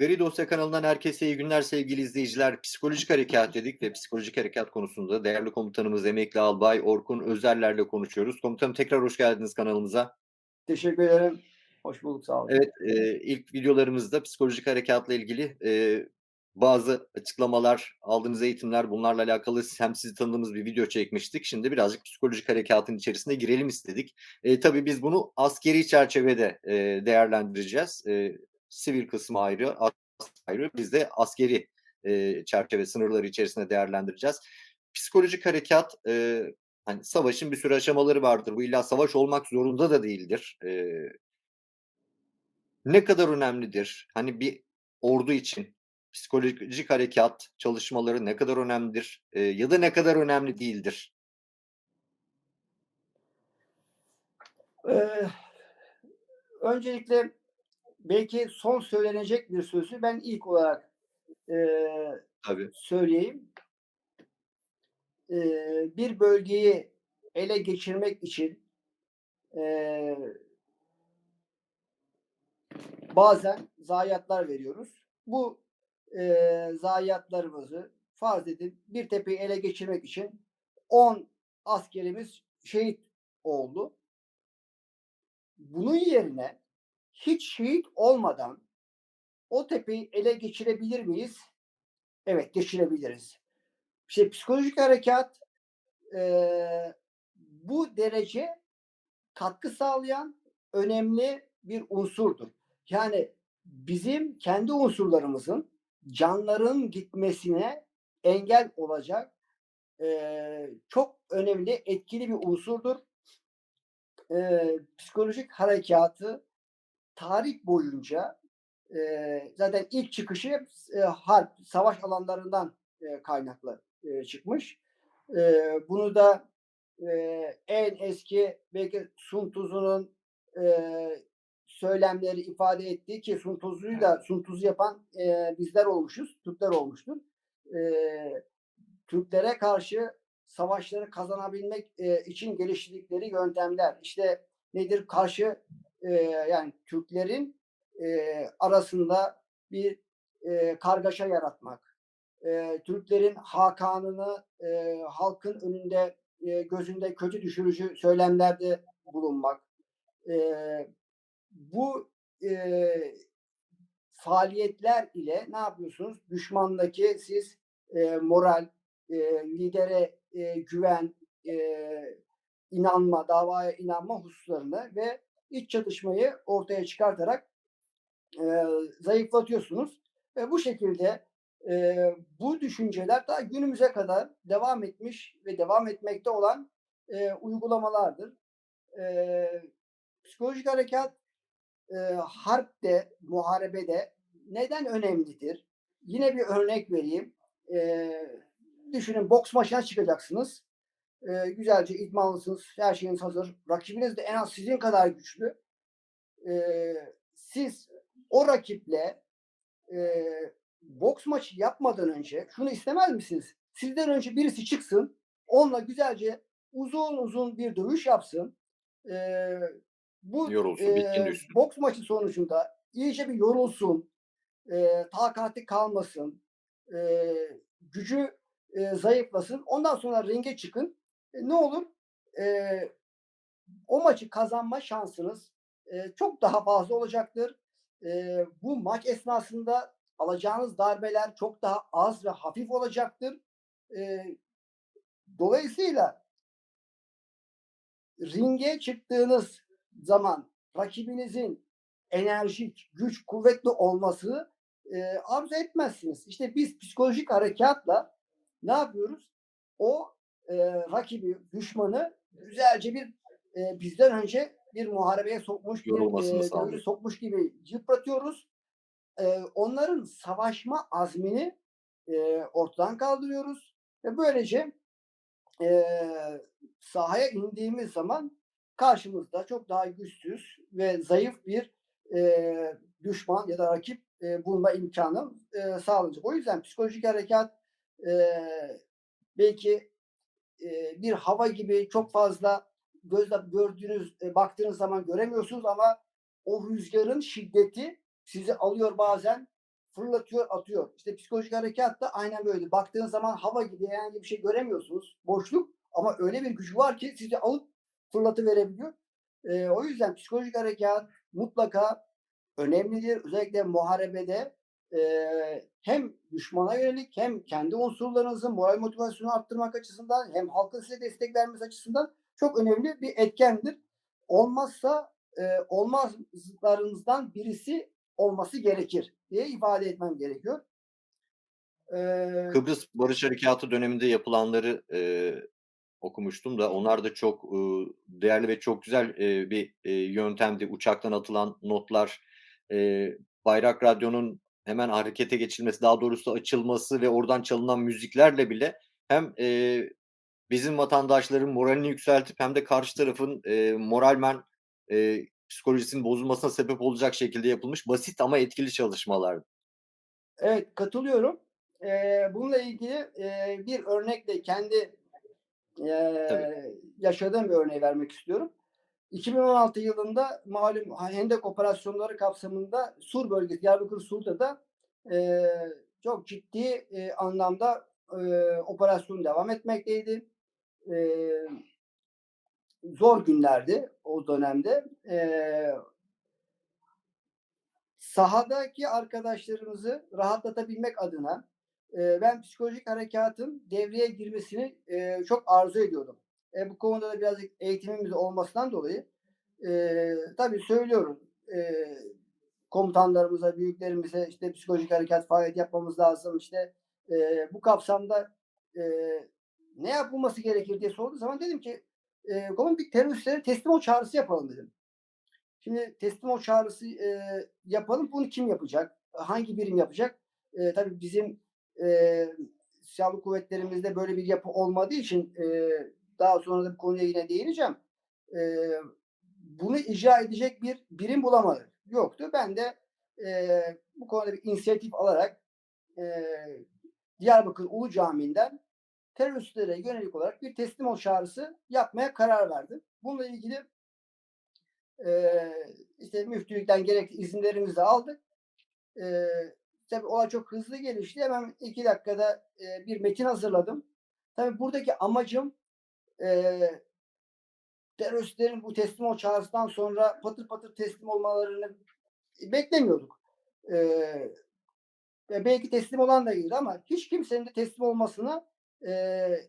Veri Dosya kanalından herkese iyi günler sevgili izleyiciler. Psikolojik harekat dedik ve psikolojik harekat konusunda değerli komutanımız Emekli Albay Orkun Özerler'le konuşuyoruz. Komutanım tekrar hoş geldiniz kanalımıza. Teşekkür ederim. Hoş bulduk. Sağ olun. Evet, e, ilk videolarımızda psikolojik harekatla ilgili e, bazı açıklamalar, aldığınız eğitimler bunlarla alakalı hem sizi tanıdığımız bir video çekmiştik. Şimdi birazcık psikolojik harekatın içerisine girelim istedik. E, tabii biz bunu askeri çerçevede e, değerlendireceğiz. E, sivil kısmı ayrı, ayrı. Biz de askeri e, çerçeve sınırları içerisinde değerlendireceğiz. Psikolojik harekat, e, hani savaşın bir sürü aşamaları vardır. Bu illa savaş olmak zorunda da değildir. E, ne kadar önemlidir? Hani bir ordu için psikolojik harekat çalışmaları ne kadar önemlidir? E, ya da ne kadar önemli değildir? Ee, öncelikle belki son söylenecek bir sözü ben ilk olarak e, Tabii. söyleyeyim. E, bir bölgeyi ele geçirmek için e, bazen zayiatlar veriyoruz. Bu e, zayiatlarımızı farz edin bir tepeyi ele geçirmek için 10 askerimiz şehit oldu. Bunun yerine hiç şehit olmadan o tepeyi ele geçirebilir miyiz? Evet geçirebiliriz. İşte psikolojik harekat e, bu derece katkı sağlayan önemli bir unsurdur. Yani bizim kendi unsurlarımızın canların gitmesine engel olacak e, çok önemli, etkili bir unsurdur. E, psikolojik harekatı tarih boyunca e, zaten ilk çıkışı hep e, harp, savaş alanlarından e, kaynaklı e, çıkmış. E, bunu da e, en eski belki Sun Tzu'nun e, söylemleri ifade ettiği ki Sun Tzu'yu da Sun Tzu yapan e, bizler olmuşuz, Türkler olmuştur. E, Türklere karşı savaşları kazanabilmek e, için geliştirdikleri yöntemler. İşte nedir? Karşı yani Türklerin e, arasında bir e, kargaşa yaratmak. E, Türklerin Hakan'ını e, halkın önünde e, gözünde kötü düşürücü söylemlerde bulunmak. E, bu e, faaliyetler ile ne yapıyorsunuz? Düşmandaki siz e, moral, e, lidere e, güven, e, inanma, davaya inanma hususlarını ve iç çatışmayı ortaya çıkartarak e, zayıflatıyorsunuz. Ve bu şekilde e, bu düşünceler daha günümüze kadar devam etmiş ve devam etmekte olan e, uygulamalardır. E, psikolojik harekat e, harpte, muharebede neden önemlidir? Yine bir örnek vereyim. E, düşünün boks maçına çıkacaksınız. E, güzelce idmanlısınız. Her şeyiniz hazır. Rakibiniz de en az sizin kadar güçlü. E, siz o rakiple e, boks maçı yapmadan önce şunu istemez misiniz? Sizden önce birisi çıksın. Onunla güzelce uzun uzun bir dövüş yapsın. E, bu Yorulsun, e, boks maçı sonucunda iyice bir yorulsun. E, takati kalmasın. E, gücü e, zayıflasın. Ondan sonra ringe çıkın. E, ne olur? E, o maçı kazanma şansınız e, çok daha fazla olacaktır. E, bu maç esnasında alacağınız darbeler çok daha az ve hafif olacaktır. E, dolayısıyla ringe çıktığınız zaman rakibinizin enerjik, güç, kuvvetli olması e, arzu etmezsiniz. İşte biz psikolojik harekatla ne yapıyoruz? O e, rakibi, düşmanı güzelce bir e, bizden önce bir muharebeye sokmuş, bir Yorulmasını e, sağlıyor. dövüşe sokmuş gibi yıpratıyoruz. E, onların savaşma azmini e, ortadan kaldırıyoruz ve böylece e, sahaya indiğimiz zaman karşımızda çok daha güçsüz ve zayıf bir e, düşman ya da rakip e, bulma imkanı e, sağlanacak. O yüzden psikolojik harekat e, belki e, bir hava gibi çok fazla gözle gördüğünüz, e, baktığınız zaman göremiyorsunuz ama o rüzgarın şiddeti sizi alıyor bazen fırlatıyor, atıyor. İşte psikolojik harekat da aynen böyle. Baktığın zaman hava gibi herhangi bir şey göremiyorsunuz. Boşluk ama öyle bir gücü var ki sizi alıp fırlatıverebiliyor. Eee, o yüzden psikolojik harekat mutlaka önemlidir. Özellikle muharebede eee, hem düşmana yönelik hem kendi unsurlarınızın moral motivasyonu arttırmak açısından hem halkın size destek vermesi açısından çok önemli bir etkendir. Olmazsa eee, olmazlarınızdan birisi olması gerekir diye ifade etmem gerekiyor. Eee Kıbrıs Barış Harekâtı döneminde yapılanları, eee, okumuştum da onlar da çok, ııı, değerli ve çok güzel, eee, bir, eee, yöntemdi. Uçaktan atılan notlar, eee, Bayrak Radyo'nun hemen harekete geçilmesi, daha doğrusu açılması ve oradan çalınan müziklerle bile hem, eee, bizim vatandaşların moralini yükseltip hem de karşı tarafın, eee, moralmen, eee, psikolojisinin bozulmasına sebep olacak şekilde yapılmış basit ama etkili çalışmalardı. Evet, katılıyorum. Eee, bununla ilgili, eee, bir örnekle kendi, Tabii. eee, yaşadığım bir örneği vermek istiyorum. 2016 yılında malum Hendek operasyonları kapsamında Sur bölgesi, Diyarbakır Sur'da eee, çok ciddi, eee, anlamda, eee, operasyon devam etmekteydi. Eee, zor günlerdi o dönemde. Eee Sahadaki arkadaşlarımızı rahatlatabilmek adına, eee, ben psikolojik harekâtın devreye girmesini, eee, çok arzu ediyordum. E, bu konuda da birazcık eğitimimiz olmasından dolayı, eee, tabii söylüyorum, eee, komutanlarımıza, büyüklerimize, işte, psikolojik harekat faaliyeti yapmamız lazım, işte, eee, bu kapsamda, eee, ne yapılması gerekir diye sorduğu zaman dedim ki, "Komutanım bir teröristlere teslim ol çağrısı yapalım." dedim. Şimdi teslim ol çağrısı, eee, yapalım. Bunu kim yapacak? Hangi birim yapacak? Eee, tabii bizim, eee, silahlı kuvvetlerimizde böyle bir yapı olmadığı için, eee, daha sonra da bu konuya yine değineceğim. Eee, bunu icra edecek bir birim bulamadık. Yoktu. Ben de, eee, bu konuda bir inisiyatif alarak, eee, Diyarbakır Ulu Camii'nden teröristlere yönelik olarak bir teslim ol çağrısı yapmaya karar verdim. Bununla ilgili Eee, işte müftülükten gerekli izinlerimizi aldık. Eee, tabii olay çok hızlı gelişti. Hemen 2 dakikada, eee, bir metin hazırladım. Tabii buradaki amacım, eee, teröristlerin bu teslim ol çağrısından sonra patır patır teslim olmalarını beklemiyorduk. Eee, ve belki teslim olan da değildi ama hiç kimsenin de teslim olmasına, eee,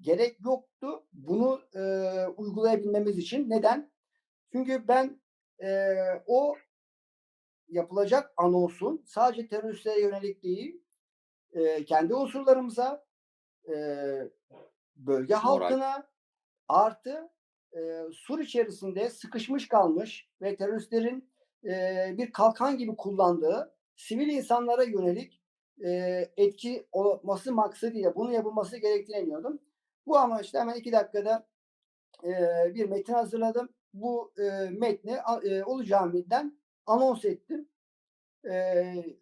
gerek yoktu bunu, eee, uygulayabilmemiz için. Neden? Çünkü ben, eee, o yapılacak anonsun sadece teröristlere yönelik değil, eee, kendi unsurlarımıza, eee, bölge Moral. halkına artı, eee, sur içerisinde sıkışmış kalmış ve teröristlerin, eee, bir kalkan gibi kullandığı sivil insanlara yönelik, eee, etki olması maksadıyla bunun yapılması gerektiğine inanıyordum. Bu amaçla hemen 2 dakikada, eee, bir metin hazırladım. Bu, eee, metni eee, Ulu Cami'den anons ettim. Eee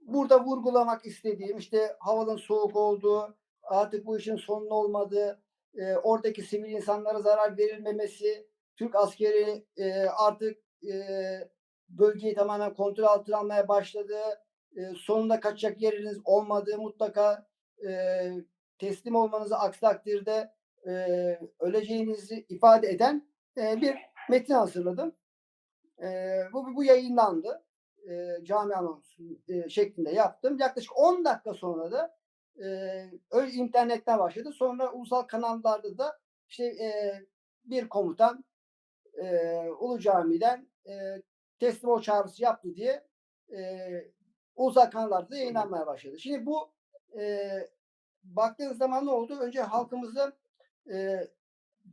burada vurgulamak istediğim, işte, havanın soğuk olduğu, artık bu işin sonun olmadığı, eee, oradaki sivil insanlara zarar verilmemesi, Türk askeri, eee, artık, eee, bölgeyi tamamen kontrol altına almaya başladığı, eee, sonunda kaçacak yeriniz olmadığı, mutlaka, eee, teslim olmanızı, aksi takdirde, eee, öleceğinizi ifade eden, eee, bir metin hazırladım. Eee, bu bu yayınlandı. Eee, cami anonsu, eee, şeklinde yaptım. Yaklaşık 10 dakika sonra da, eee, önce internetten başladı. Sonra ulusal kanallarda da, işte, eee, bir komutan, eee, Ulu Cami'den, eee, teslim ol çağrısı yaptı diye, eee, ulusal kanallarda da yayınlanmaya başladı. Şimdi bu, eee, baktığınız zaman ne oldu? Önce halkımızda, eee,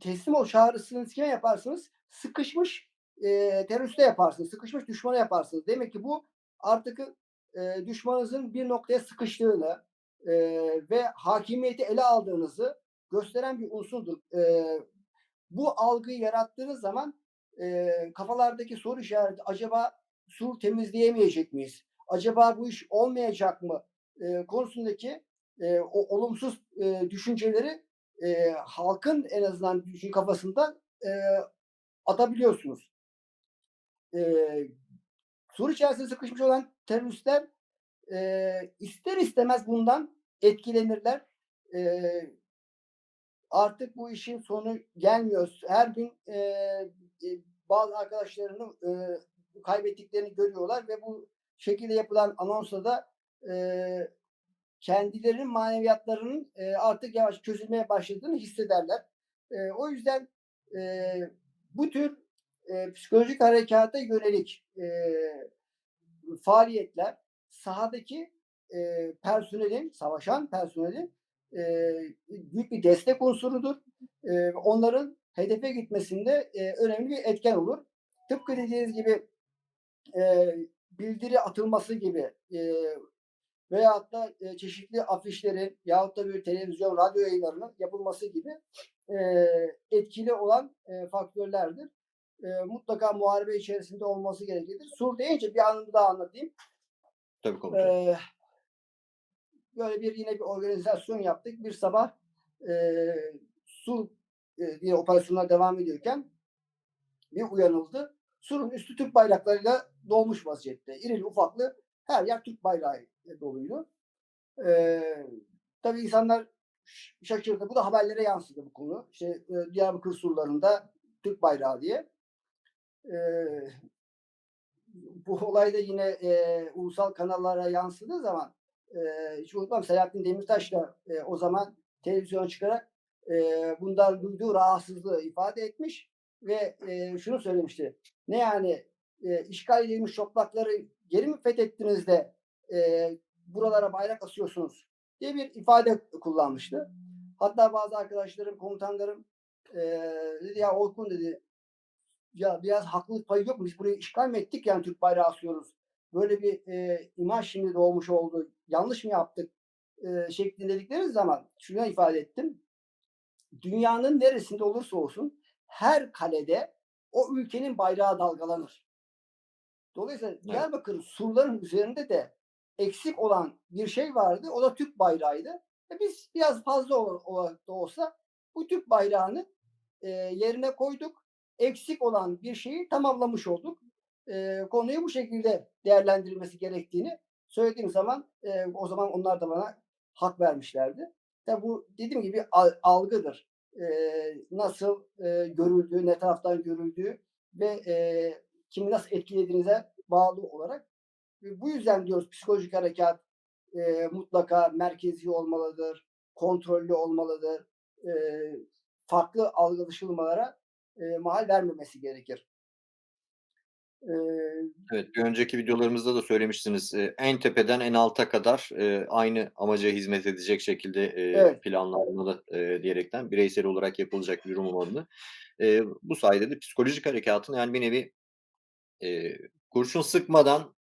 teslim ol çağrısını kime yaparsınız? Sıkışmış, eee, teröriste yaparsınız, sıkışmış düşmana yaparsınız. Demek ki bu artık, eee, düşmanınızın bir noktaya sıkıştığını, eee, ve hakimiyeti ele aldığınızı gösteren bir unsurdur. Eee, bu algıyı yarattığınız zaman, eee, kafalardaki soru işareti acaba sur temizleyemeyecek miyiz? Acaba bu iş olmayacak mı, eee, konusundaki, eee, o olumsuz, eee, düşünceleri, eee, halkın en azından düşün kafasında, eee, atabiliyorsunuz. Eee, sur içerisinde sıkışmış olan teröristler, eee, ister istemez bundan etkilenirler. Eee artık bu işin sonu gelmiyor. Her gün, eee, bazı arkadaşlarını, eee, kaybettiklerini görüyorlar ve bu şekilde yapılan anonsla da, eee, kendilerinin maneviyatlarının, eee, artık yavaş çözülmeye başladığını hissederler. Eee, o yüzden, eee, bu tür, eee, psikolojik harekâta yönelik, eee, faaliyetler sahadaki, eee, personelin, savaşan personelin, eee, büyük bir destek unsurudur. Eee, onların hedefe gitmesinde, eee, önemli bir etken olur. Tıpkı dediğiniz gibi, eee, bildiri atılması gibi, eee, veyahut da, eee, çeşitli afişlerin yahut da bir televizyon, radyo yayınlarının yapılması gibi, eee, etkili olan, eee, faktörlerdir. Eee, mutlaka muharebe içerisinde olması gereklidir. Sur deyince bir anımı daha anlatayım. Tabii komutanım. Eee böyle bir yine bir organizasyon yaptık. Bir sabah, eee, su, eee, diye operasyonlar devam ediyorken bir uyanıldı. Surun üstü Türk bayraklarıyla dolmuş vaziyette. İrili ufaklı her yer Türk bayrağı doluydu. Eee, tabii insanlar şaşırdı. Bu da haberlere yansıdı bu konu. İşte, eee, Diyarbakır surlarında Türk bayrağı diye. Eee, bu olay da yine, eee, ulusal kanallara yansıdığı zaman, eee, hiç unutmam Selahattin Demirtaş da, eee, o zaman televizyona çıkarak, eee, bundan duyduğu rahatsızlığı ifade etmiş ve, eee, şunu söylemişti. Ne yani, eee, işgal edilmiş toprakları geri mi fethettiniz de, eee, buralara bayrak asıyorsunuz diye bir ifade kullanmıştı. Hatta bazı arkadaşlarım, komutanlarım, eee, dedi ya Orkun dedi, ya biraz haklılık payı yok mu? Biz burayı işgal mi ettik yani Türk bayrağı asıyoruz. Böyle bir, eee, imaj şimdi doğmuş oldu. Yanlış mı yaptık, eee, şeklinde dedikleri zaman şunu ifade ettim. Dünyanın neresinde olursa olsun her kalede o ülkenin bayrağı dalgalanır. Dolayısıyla Evet. Diyarbakır surların üzerinde de eksik olan bir şey vardı. O da Türk bayrağıydı. E, biz biraz fazla ola olarak da olsa bu Türk bayrağını, eee, yerine koyduk. Eksik olan bir şeyi tamamlamış olduk. Eee, konuyu bu şekilde değerlendirilmesi gerektiğini söylediğim zaman, eee, o zaman onlar da bana hak vermişlerdi. Tabii bu dediğim gibi al algıdır. Eee, nasıl, eee, görüldüğü, ne taraftan görüldüğü ve, eee, kimi nasıl etkilediğinize bağlı olarak ve bu yüzden diyoruz psikolojik harekat, eee, mutlaka merkezi olmalıdır, kontrollü olmalıdır. Eee, farklı algılaşılmalara, eee, mahal vermemesi gerekir. Evet, bir önceki videolarımızda da söylemiştiniz. En tepeden en alta kadar, aynı amaca hizmet edecek şekilde, Evet. planlanmalı, eee, diyerekten bireysel olarak yapılacak bir durum olmalı. Bu sayede de psikolojik harekâtın yani bir nevi, kurşun sıkmadan,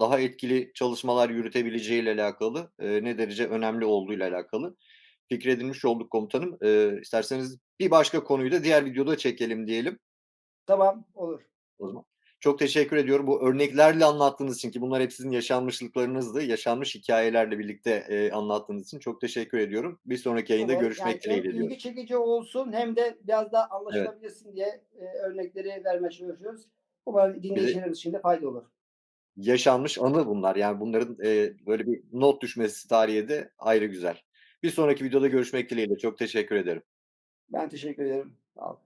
daha etkili çalışmalar yürütebileceğiyle alakalı, ne derece önemli olduğuyla alakalı fikir edinmiş olduk komutanım. Eee, isterseniz bir başka konuyu da diğer videoda çekelim diyelim. Tamam, olur. O zaman çok teşekkür ediyorum. Bu örneklerle anlattığınız için ki bunlar hep sizin yaşanmışlıklarınızdı. Yaşanmış hikâyelerle birlikte, eee, anlattığınız için çok teşekkür ediyorum. Bir sonraki yayında. Yani görüşmek hem dileğiyle diyorum. ilgi çekici olsun hem de biraz daha Evet. anlaşılabilsin diye, eee, örnekleri vermeye çalışıyoruz. Umarım dinleyicilerimiz için de faydalı olur. Yaşanmış anı bunlar. Yani bunların, eee, böyle bir not düşmesi tarihe de ayrı güzel. Bir sonraki videoda görüşmek dileğiyle. Çok teşekkür ederim. Ben teşekkür ederim. Sağ olun.